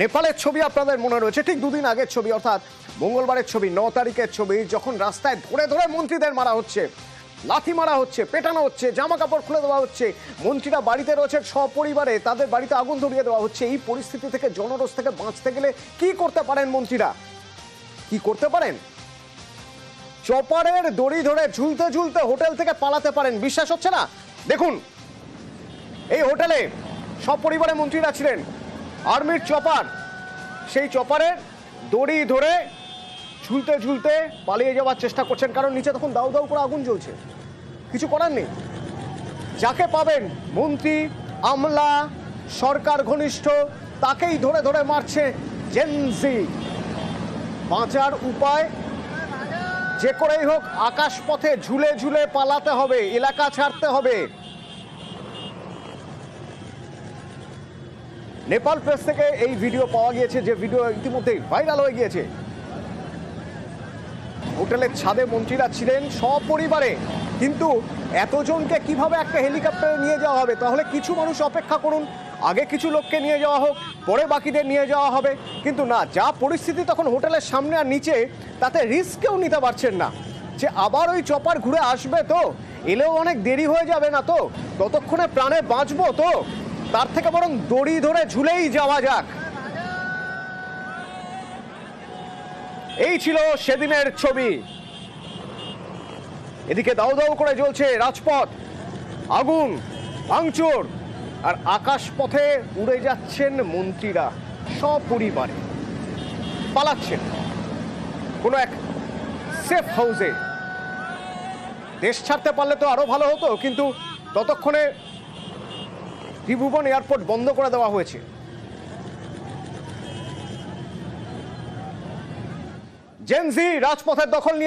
নেপালের ছবি আপনাদের মনে রয়েছে, ঠিক দুদিন আগের ছবি, অর্থাৎ মঙ্গলবারের ছবি, ন তারিখের ছবি, যখন রাস্তায় ধরে ধরে মন্ত্রীদের মারা হচ্ছে, লাথি মারা হচ্ছে, পেটানো হচ্ছে, জামা কাপড় খুলে দেওয়া হচ্ছে, মন্ত্রীরা বাড়িতে রয়েছে, সপরিবারে তাদের বাড়িতে আগুন ধরিয়ে দেওয়া হচ্ছে, এই পরিস্থিতি থেকে, জনরোষ থেকে বাঁচতে গেলে কি করতে পারেন মন্ত্রীরা? কি করতে পারেন? চপারের দড়ি ধরে ঝুলতে ঝুলতে হোটেল থেকে পালাতে পারেন, বিশ্বাস হচ্ছে না? দেখুন, এই হোটেলে সব পরিবারের মন্ত্রীরা ছিলেন আর্মির চপার। সেই চপারের দড়ি ধরে ঝুলতে ঝুলতে পালিয়ে যাওয়ার চেষ্টা করছেন, কারণ নিচে তখন দাউ দাউ করে আগুন জ্বলছে। কিছু করার নেই। যাকে পাবেন মন্ত্রী, আমলা, সরকার ঘনিষ্ঠ, তাকেই ধরে ধরে মারছে জেনজি বাঁচার উপায় যে করেই হোক আকাশ পথে ঝুলে ঝুলে পালাতে হবে, এলাকা ছাড়তে হবে। নেপাল প্রেস থেকে এই ভিডিও পাওয়া গিয়েছে, যে ভিডিও ইতিমধ্যেই ভাইরাল হয়ে গিয়েছে। হোটেলের ছাদে মন্ত্রীরা ছিলেন সপরিবারে, কিন্তু এতজনকে কীভাবে একটা হেলিকপ্টারে নিয়ে যাওয়া হবে? তাহলে কিছু মানুষ অপেক্ষা করুন, আগে কিছু লোককে নিয়ে যাওয়া হোক, পরে বাকিদের নিয়ে যাওয়া হবে। কিন্তু না, যা পরিস্থিতি তখন হোটেলের সামনে আর নিচে, তাতে রিস্কেও নিতে পারছেন না। যে আবার ওই চপার ঘুরে আসবে তো? এলেও অনেক দেরি হয়ে যাবে না তো? ততক্ষণে প্রাণে বাঁচবো তো? তার থেকে বরং দড়ি ধরে ঝুলেই যাওয়া যাক। এই ছিল সেদিনের ছবি। এদিকে দাউ দাউ করে জ্বলছে রাজপথ। আগুন, ভাঙচুর, আর আকাশ পথে উড়ে যাচ্ছেন মন্ত্রীরা, সপরিবারে। পালাচ্ছেন। কোনো এক সেফ হাউসে। দেশ ছাড়তে পারলে তো আরও ভালো হতো, কিন্তু ততক্ষণে ত্রিভুবন এয়ারপোর্ট বন্ধ করে দেওয়া হয়েছে। জেনজি রাজপথের দখল নিয়ে